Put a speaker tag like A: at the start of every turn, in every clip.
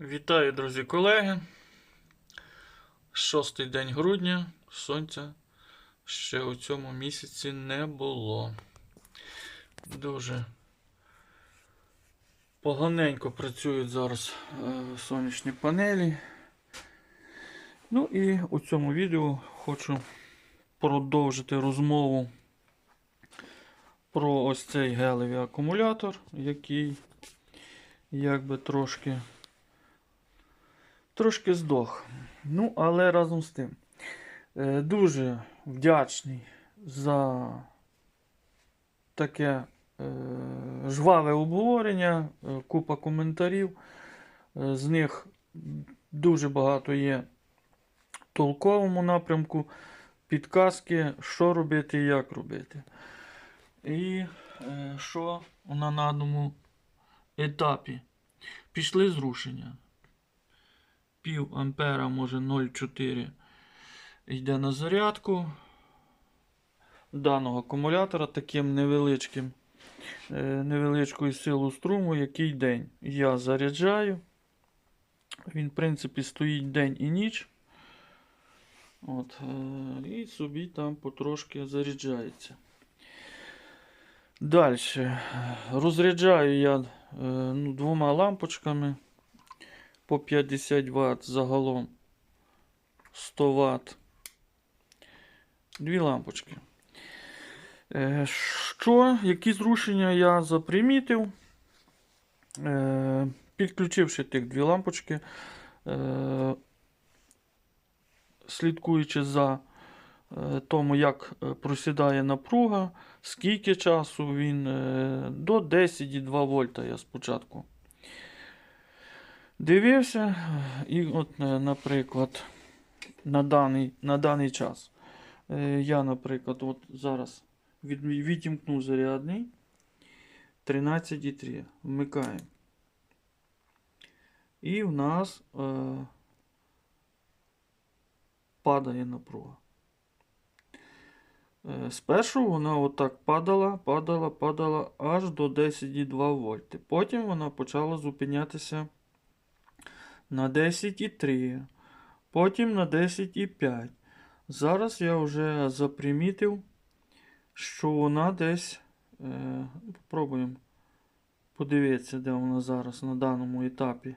A: Вітаю, друзі, колеги. Шостий день грудня. Сонця ще у цьому місяці не було. Дуже поганенько працюють зараз е, сонячні панелі. Ну і у цьому відео хочу продовжити розмову про ось цей гелевий акумулятор, який якби трошки трошки здох. Ну, але разом з тим. е, Дуже вдячний за таке е, жваве обговорення, е, купа коментарів. З них дуже багато є толковому напрямку, підказки, що робити і як робити. І що на даному етапі пішли зрушення пів ампера, може 0,4 йде на зарядку даного акумулятора таким невеличким, е, невеличкою силу струму, який день. Я заряджаю. Він, в принципі, стоїть день і ніч. От, е, І собі там потрошки заряджається. Далі. Розряджаю я е, ну, двома лампочками по 50 Вт загалом 100 Вт. Дві лампочки. Е, Що, які зрушення я запримітив? Е, Підключивши тих дві лампочки, е, слідкуючи за тому, як просідає напруга, скільки часу він до 10,2 вольта я спочатку дивився, і от, е, наприклад, на даний, на даний час е, я, наприклад, от зараз від, відімкну зарядний 13,3. Вмикаємо. І в нас е, падає напруга. Е, Спершу вона отак падала, падала, падала аж до 10,2 вольти. Потім вона почала зупинятися на 10,3, потім на 10,5. Зараз я вже запримітив, що вона десь. Е, Попробуємо подивитися, де вона зараз на даному етапі.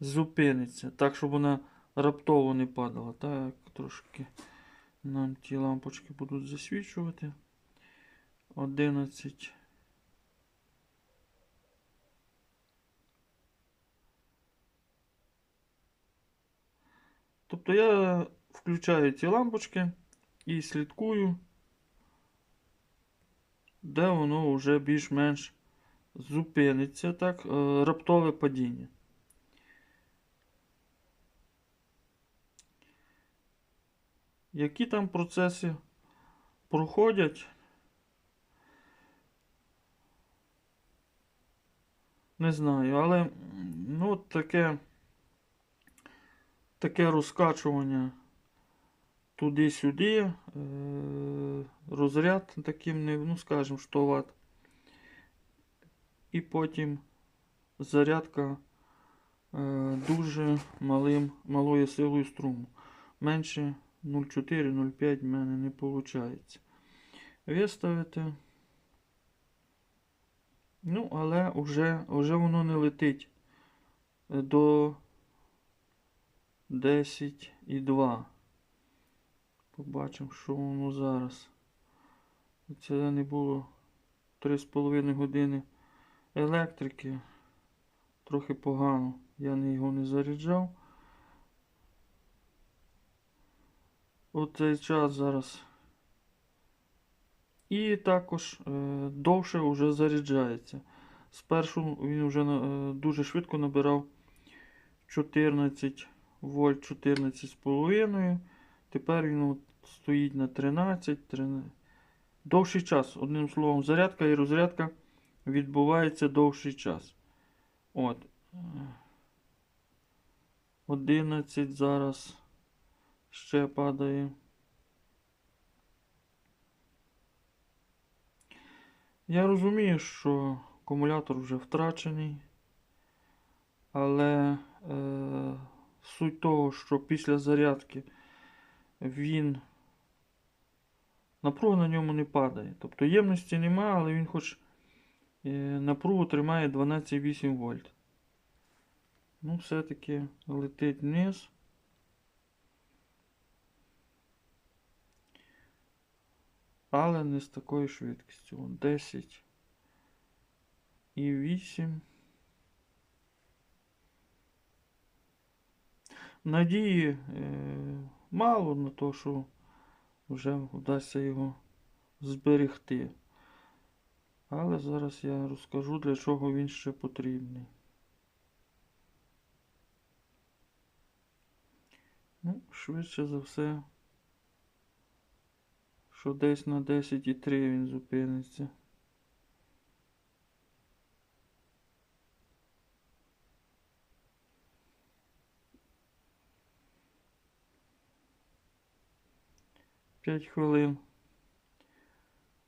A: Зупиниться. Так, щоб вона раптово не падала. Так, трошки нам ті лампочки будуть засвічувати. 11. Тобто я включаю ці лампочки і слідкую, де воно вже більш-менш зупиниться так, е, раптове падіння. Які там процеси проходять? Не знаю, але ну, таке таке розкачування туди-сюди, е, розряд таким, ну скажімо, 100 Вт. І потім зарядка е, дуже малим, малою силою струму. Менше 0,4-0,5 в мене не виходить. Виставити. Ну, але вже, вже воно не летить е, до 10 і 2. Побачимо, що воно зараз. Це не було 3,5 години електрики. Трохи погано. Я його не заряджав. От цей час зараз. І також е, довше вже заряджається. Спершу він вже е, дуже швидко набирав 14 вольт 14,5. Тепер він стоїть на 13, 13. Довший час. Одним словом, зарядка і розрядка відбувається довший час. От. 11 зараз ще падає. Я розумію, що акумулятор вже втрачений. Але е, суть того, що після зарядки він напруга на ньому не падає. Тобто ємності немає, але він хоч е, напругу тримає 12,8 вольт. Ну, все-таки летить вниз. Але не з такою швидкістю. От 10 і 8. Надії е, мало на те, що вже вдасться його зберегти. Але зараз я розкажу, для чого він ще потрібний. Ну, швидше за все, що десь на 10,3 він зупиниться. П'ять хвилин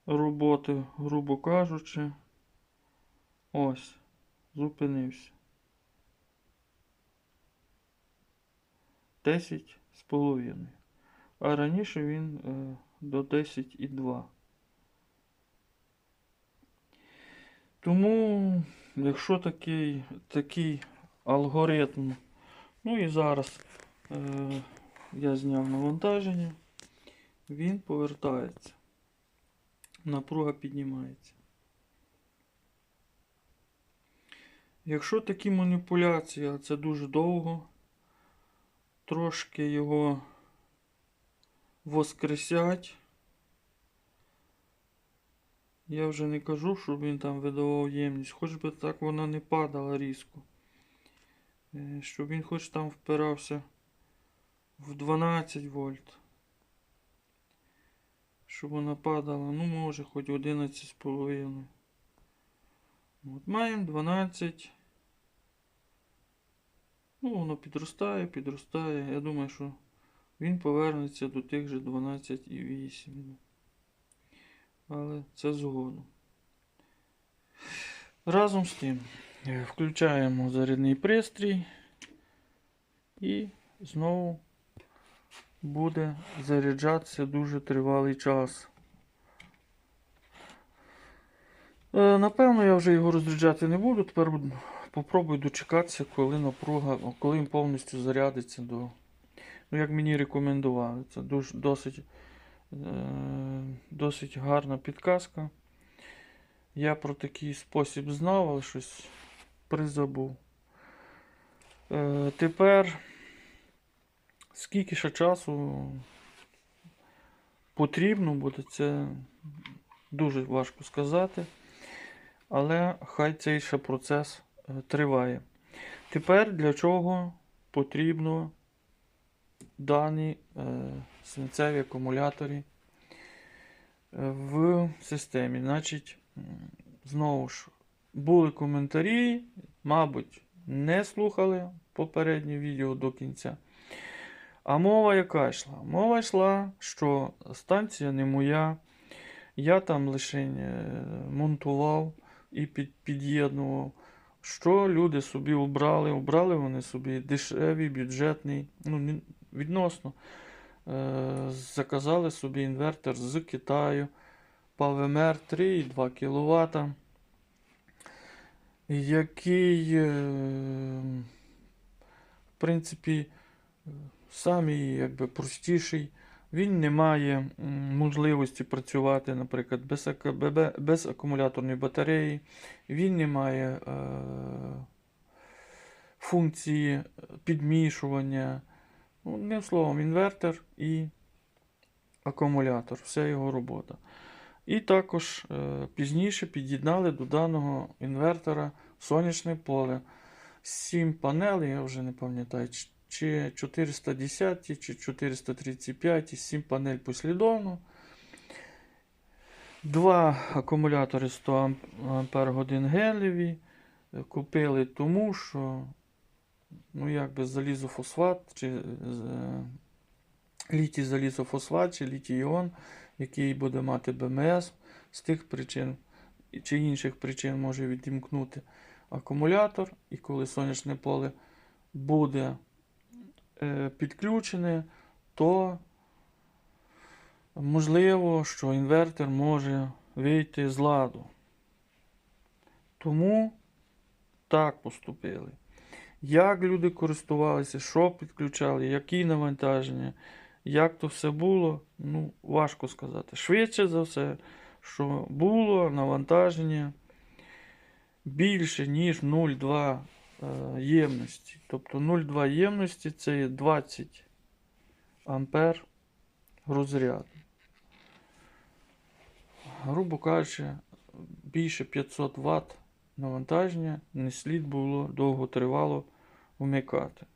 A: роботи, грубо кажучи. Ось, зупинився. 10 з половиною. А раніше він е, до 10,2. Тому, якщо такий, такий алгоритм, ну і зараз е, я зняв навантаження, він повертається. Напруга піднімається. Якщо такі маніпуляції, а це дуже довго, трошки його воскресять. Я вже не кажу, щоб він там видавав ємність, хоч би так вона не падала різко. Е, Щоб він хоч там впирався в 12 вольт. Щоб вона падала, ну може хоч 11,5. От маємо 12. Ну, воно підростає, підростає. Я думаю, що він повернеться до тих же 12,8. Але це згодом. Разом з тим е, включаємо зарядний пристрій і знову буде заряджатися дуже тривалий час. Е, Напевно, я вже його розряджати не буду. Тепер попробую дочекатися, коли напруга, коли він повністю зарядиться до. Ну, як мені рекомендували. Це досить, е, досить гарна підказка. Я про такий спосіб знав, але щось призабув. Е, тепер скільки ще часу потрібно буде, це дуже важко сказати. Але хай цей ще процес е, триває. Тепер для чого потрібно дані е, свинцеві акумулятори е, в системі. Значить, знову ж, були коментарі, мабуть, не слухали попереднє відео до кінця. А мова яка йшла? Мова йшла, що станція не моя. Я там лише е, монтував і під, під'єднував. Що люди собі обрали? Обрали вони собі дешевий, бюджетний, ну, відносно. Е, заказали собі інвертор з Китаю. PowerMR 3,2 кВт. Який, е, в принципі, самий якби, простіший. Він не має можливості працювати, наприклад, без, без акумуляторної батареї. Він не має е, функції підмішування. Ну, одним словом, інвертор і акумулятор, вся його робота. І також е, пізніше під'єднали до даного інвертора сонячне поле. 7 панелей, я вже не пам'ятаю, чи 410, чи 435, і 7 панель послідовно. Два акумулятори 100 Ампер годин гелеві. Е, Купили тому, що ну, якби залізофосфат, чи літій залізофосфат, чи літій іон, який буде мати БМС, з тих причин чи інших причин може відімкнути акумулятор, і коли сонячне поле буде підключене, то можливо, що інвертор може вийти з ладу. Тому так поступили. Як люди користувалися, що підключали, які навантаження, як то все було, ну, важко сказати. Швидше за все, що було навантаження більше, ніж 0,2 е, ємності. Тобто 0,2 ємності це є 20 ампер розряду. Грубо кажучи, більше 500 Вт навантаження не слід було довготривало вмикати.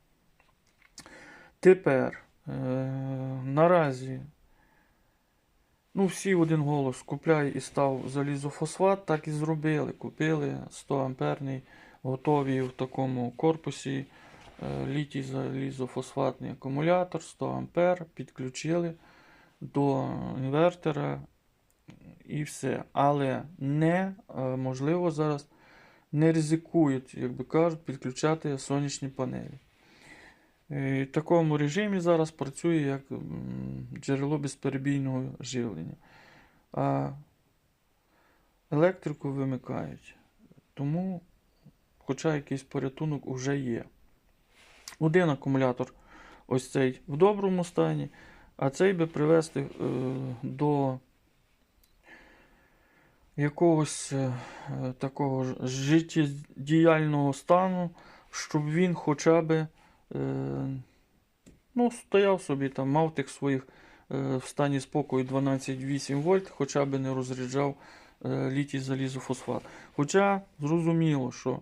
A: Тепер е, наразі ну, всі в один голос купляй і став залізофосфат, так і зробили. Купили 100 амперний, готові в такому корпусі е, літій залізофосфатний акумулятор 100 ампер, підключили до інвертора і все. Але не е, можливо зараз не ризикують, як би кажуть, підключати сонячні панелі. Е, В такому режимі зараз працює як джерело безперебійного живлення. А електрику вимикають. Тому, хоча якийсь порятунок вже є. Один акумулятор ось цей в доброму стані, а цей би привести е, до якогось е, такого життєдіяльного стану, щоб він хоча б е, ну, стояв собі там, мав тих своїх е, в стані спокою 12,8 вольт, хоча б не розряджав е, літій залізофосфат. Хоча зрозуміло, що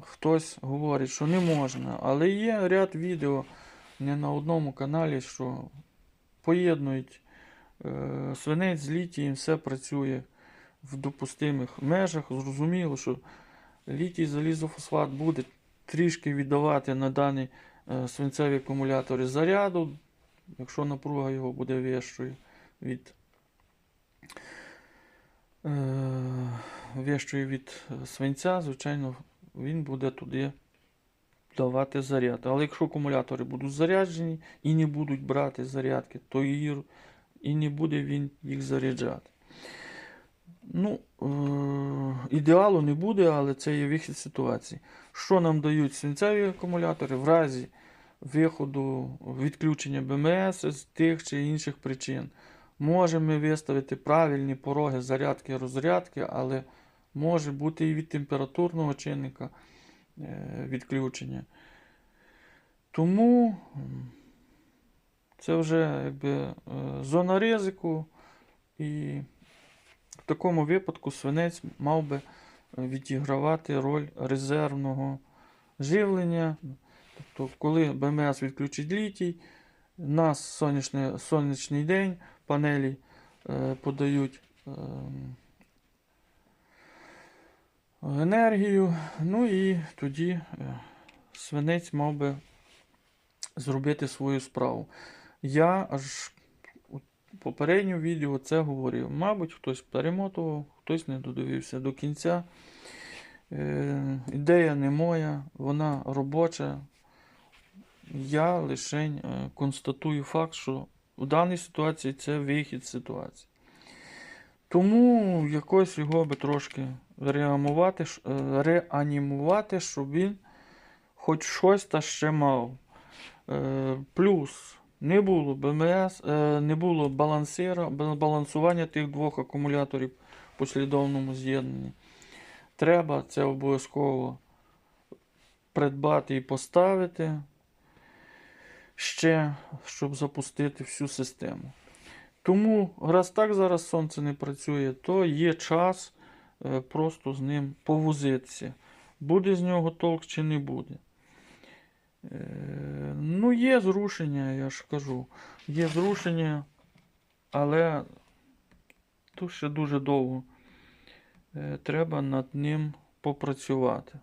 A: хтось говорить, що не можна, але є ряд відео не на одному каналі, що поєднують е, свинець з літієм, все працює в допустимих межах. Зрозуміло, що літій залізофосфат буде трішки віддавати на дані е, свинцеві акумулятори заряду, якщо напруга його буде вищою від е, вищою від е, свинця, звичайно, він буде туди давати заряд. Але якщо акумулятори будуть заряджені і не будуть брати зарядки, то і, і не буде він їх заряджати. Ну, е- ідеалу не буде, але це є вихід ситуації. Що нам дають свинцеві акумулятори в разі виходу відключення БМС з тих чи інших причин? Можемо виставити правильні пороги зарядки розрядки, але може бути і від температурного чинника е, відключення. Тому це вже якби, е, зона ризику, і в такому випадку свинець мав би відігравати роль резервного живлення. Тобто, коли БМС відключить літій, нас сонячний, сонячний день, панелі е, подають е, енергію, ну і тоді е, свинець мав би зробити свою справу. Я аж у попередньому відео це говорив. Мабуть, хтось перемотував, хтось не додивився до кінця. Е, ідея не моя, вона робоча. Я лише е, констатую факт, що в даній ситуації це вихід ситуації. Тому якось його би трошки реанімувати, е, реанімувати, щоб він хоч щось та ще мав. Е, Плюс не було БМС, е, не було балансування тих двох акумуляторів в послідовному з'єднанні. Треба це обов'язково придбати і поставити ще, щоб запустити всю систему. Тому, раз так зараз сонце не працює, то є час е, просто з ним повозитися. Буде з нього толк чи не буде. Е, Ну, є зрушення, я ж кажу. Є зрушення, але тут ще дуже довго е, треба над ним попрацювати.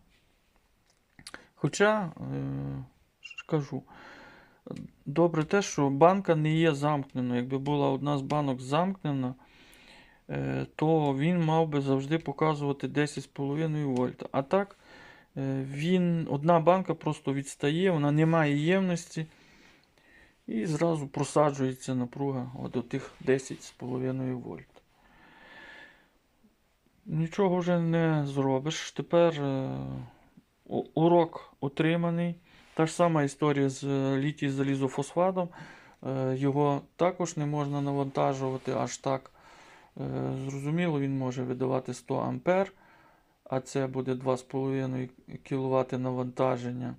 A: Хоча, ж кажу, добре те, що банка не є замкненою. Якби була одна з банок замкнена, е, то він мав би завжди показувати 10,5 вольта. А так, е, він, одна банка просто відстає, вона не має ємності. І зразу просаджується напруга до тих 10,5 вольт. Нічого вже не зробиш. Тепер е, урок отриманий. Та ж сама історія з е, літій залізофосфатом. Е, Його також не можна навантажувати аж так. Е, Зрозуміло, він може видавати 100 ампер, а це буде 2,5 кВт навантаження.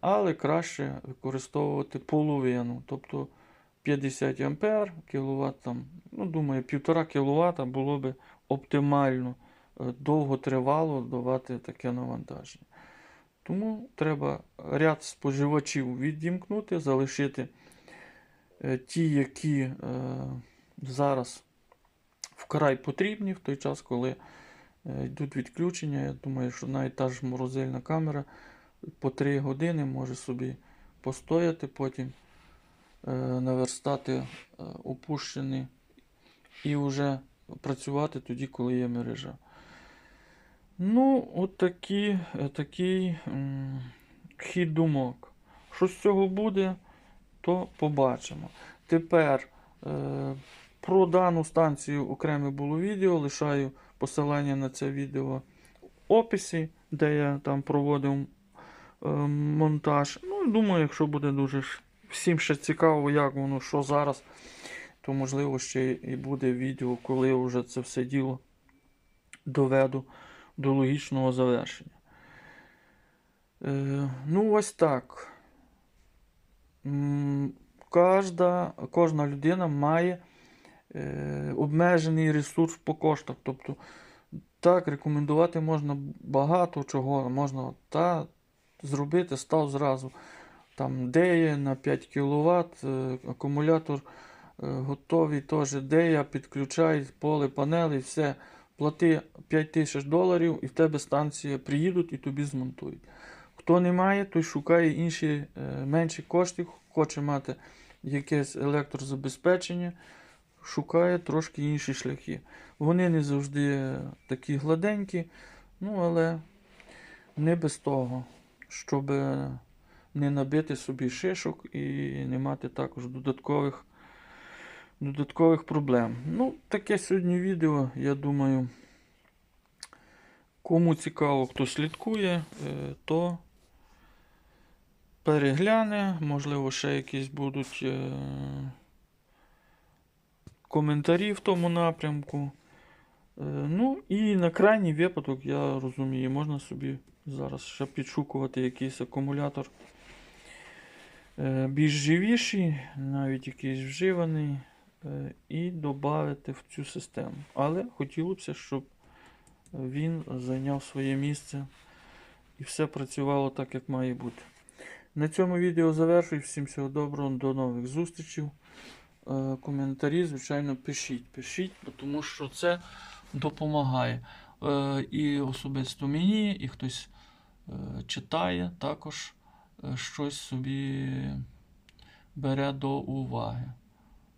A: Але краще використовувати половину, тобто 50 ампер, кВт, там, ну, думаю, 1,5 кВт було би оптимально довго тривало давати таке навантаження. Тому треба ряд споживачів відімкнути, залишити е, ті, які е, зараз вкрай потрібні в той час, коли е, йдуть відключення. Я думаю, що навіть та ж морозильна камера по 3 години може собі постояти, потім наверстати опущений і вже працювати тоді, коли є мережа. Ну, от такі, е, такий хід думок. Що з цього буде, то побачимо. Тепер е, про дану станцію окреме було відео. Лишаю посилання на це відео в описі, де я там проводив е, монтаж. Ну, думаю, якщо буде дуже всім ще цікаво, як воно, що зараз, то можливо ще і буде відео, коли вже це все діло доведу до логічного завершення. Е, ну, ось так. Кожна, кожна людина має е, обмежений ресурс по коштах. Тобто, так, рекомендувати можна багато чого. Можна та зробити став зразу. Там деє на 5 кВт, акумулятор е, готовий теж дея, підключай поле панелей, все. Плати 5 тисяч доларів, і в тебе станція приїдуть і тобі змонтують. Хто не має, той шукає інші е, менші кошти, хоче мати якесь електрозабезпечення, шукає трошки інші шляхи. Вони не завжди такі гладенькі, ну але не без того, щоб не набити собі шишок і не мати також додаткових, додаткових проблем. Ну, таке сьогодні відео, я думаю. Кому цікаво, хто слідкує, е, то перегляне, можливо, ще якісь будуть е, коментарі в тому напрямку. Е, Ну і на крайній випадок, я розумію, можна собі зараз ще підшукувати якийсь акумулятор більш живіший, навіть якийсь вживаний, і додати в цю систему. Але хотілося б, щоб він зайняв своє місце і все працювало так, як має бути. На цьому відео завершую. Всім всього доброго, до нових зустрічей. Е, Коментарі, звичайно, пишіть. Пишіть, тому що це допомагає. Е, І особисто мені, і хтось е, читає, також е, щось собі бере до уваги.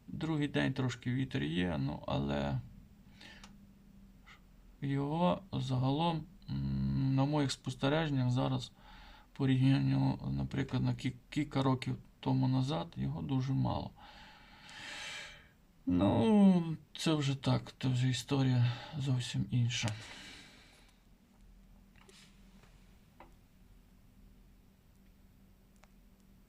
A: Другий день трошки вітер є, ну але його загалом, на моїх спостереженнях, зараз порівнянню, наприклад, на кі- кілька років тому назад, його дуже мало. Ну, це вже так, це вже історія зовсім інша.